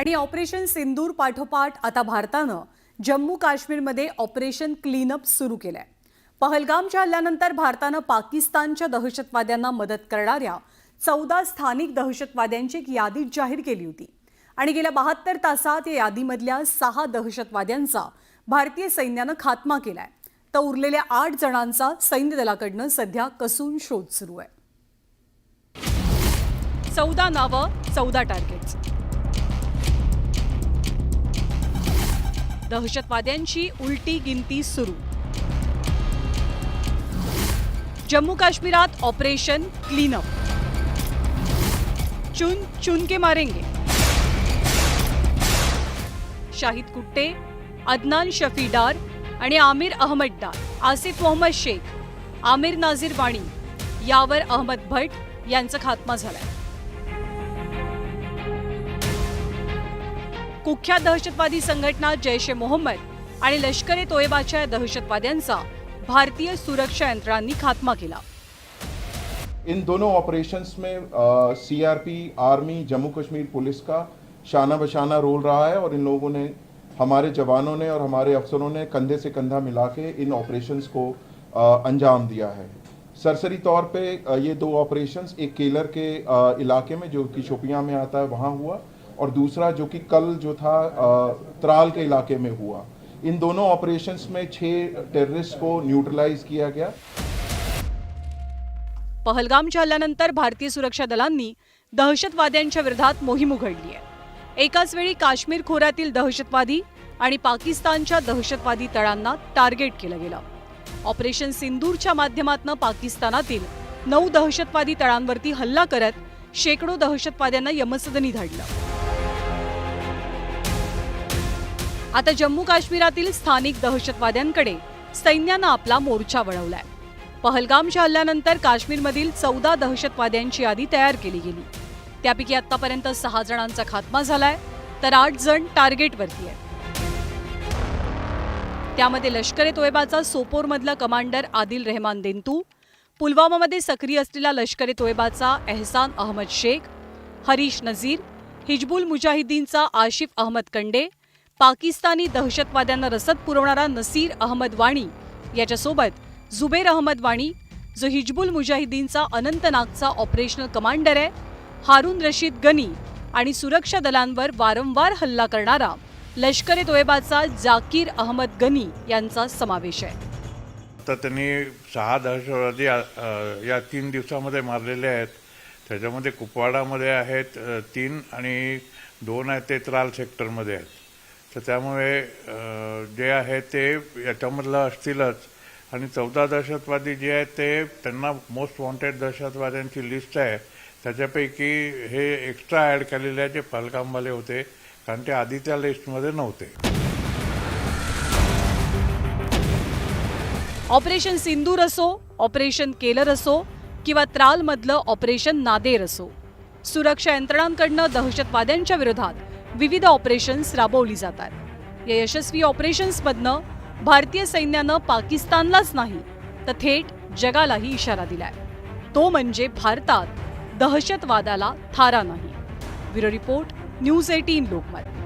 आणि ऑपरेशन सिंदूर पाठोपाठ आता भारतानं जम्मू काश्मीरमध्ये ऑपरेशन क्लीनअप सुरू केलंय. पहलगामच्या हल्ल्यानंतर भारतानं पाकिस्तानच्या दहशतवाद्यांना मदत करणाऱ्या चौदा स्थानिक दहशतवाद्यांची एक यादी जाहीर केली होती. आणि गेल्या बहात्तर तासात या यादीमधल्या सहा दहशतवाद्यांचा भारतीय सैन्यानं खात्मा केलाय. तर उरलेल्या आठ जणांचा सैन्य दलाकडनं सध्या कसून शोध सुरू आहे. चौदा नावं चौदा टार्गेट्स दहशतवाद्यांची उलटी गिनती सुरू. जम्मू काश्मीरात ऑपरेशन क्लीनअप चुन चुन के मारेंगे. शाहिद कुट्टे अदनान शफी डार आणि आमिर अहमद डार आसिफ मोहम्मद शेख आमिर नाझीर वाणी यावर अहमद भट यांचा खात्मा झालाय. कुख्यात दहशतवादी संघटना जैश ए मोहम्मद आणि लष्कर ए तोयबाच्या दहशतवाद्यांचा भारतीय सुरक्षा यंत्रणांनी खात्मा केला. इन दोनों ऑपरेशंस में CRP army Jammu Kashmir police का शाना बशाना रोल रहा है और इन लोगों ने हमारे जवानों ने और हमारे अफसरों ने कंधे से कंधा मिला के इन ऑपरेशंस को अ, अंजाम दिया है। सरसरी तौर पे अ, ये दो ऑपरेशंस एक केलर के अ, इलाके में जो कि शोपियाँ में आता है वहाँ हुआ। और दूसरा जो कि कल जो था त्राल के इलाके में हुआ। इन दोनों ऑपरेशंस में छः टेररिस्ट को न्यूट्रलाइज किया गया। पहलगामच्या हल्ल्यानंतर भारतीय सुरक्षा दलांनी दहशतवाद्यांच्या विरोधात मोहीम उघडली आहे. एकाच वेळी काश्मीर खोऱ्यातील दहशतवादी आणि पाकिस्तानच्या दहशतवादी तळांना टार्गेट केलं गेलं. ऑपरेशन सिंदूरच्या माध्यमातून पाकिस्तानातील नऊ दहशतवादी तळांवरती हल्ला करत शेकडो दहशतवाद्यांना यमसदनी धाडलं. आता जम्मू काश्मीरातील स्थानिक दहशतवाद्यांकडे सैन्यानं आपला मोर्चा वळवलाय. पहलगामच्या हल्ल्यानंतर काश्मीरमधील चौदा दहशतवाद्यांची यादी तयार केली गेली. त्यापैकी आतापर्यंत सहा जणांचा खात्मा झालाय तर आठ जण टार्गेटवरती आहेत. त्यामध्ये लष्कर ए तोयबाचा सोपोरमधला कमांडर आदिल रेहमान देंतू पुलवामामध्ये सक्रिय असलेला लष्कर ए तोयबाचा एहसान अहमद शेख हरीश नझीर हिजबुल मुजाहिदीनचा आशिफ अहमद कंडे पाकिस्तानी दहशतवाद्यांना रसद पुरवणारा नसीर अहमद वाणी. याच्यासोबत जुबेर अहमद वाणी जो हिजबुल मुजाहिदीनचा अनंतनागचा ऑपरेशनल कमांडर आहे हारून रशीद गनी आणि सुरक्षा दलांवर वारंवार हल्ला करणारा लष्कर ए तोयबाचा जाकीर अहमद गनी यांचा समावेश आहे. तर त्यांनी सहा दहशतवादी या तीन दिवसामध्ये मारलेले आहेत. त्याच्यामध्ये कुपवाडामध्ये आहेत तीन आणि दोन आहेत ते त्राल सेक्टरमध्ये आहेत. तर त्यामुळे जे आहे ते याच्यामधलं असतीलच. आणि चौदा दहशतवादी जे आहेत ते त्यांना मोस्ट वॉन्टेड दहशतवाद्यांची लिस्ट आहे. त्याच्यापैकी हे एक्स्ट्रा ॲड केलेले जे फलकामवाले होते कारण ते आधी त्या लिस्टमध्ये नव्हते. ऑपरेशन सिंदूर असो ऑपरेशन केलर असो किंवा त्रालमधलं ऑपरेशन नादेर असो. सुरक्षा यंत्रणांकडनं दहशतवाद्यांच्या विरोधात विविध ऑपरेशन्स राबवली जातात. या यशस्वी ऑपरेशन्समधनं भारतीय सैन्यानं पाकिस्तानलाच नाही तर थेट जगालाही इशारा दिलाय. तो म्हणजे भारतात दहशतवादाला थारा नाही. Bureau report news eighteen Lokmat.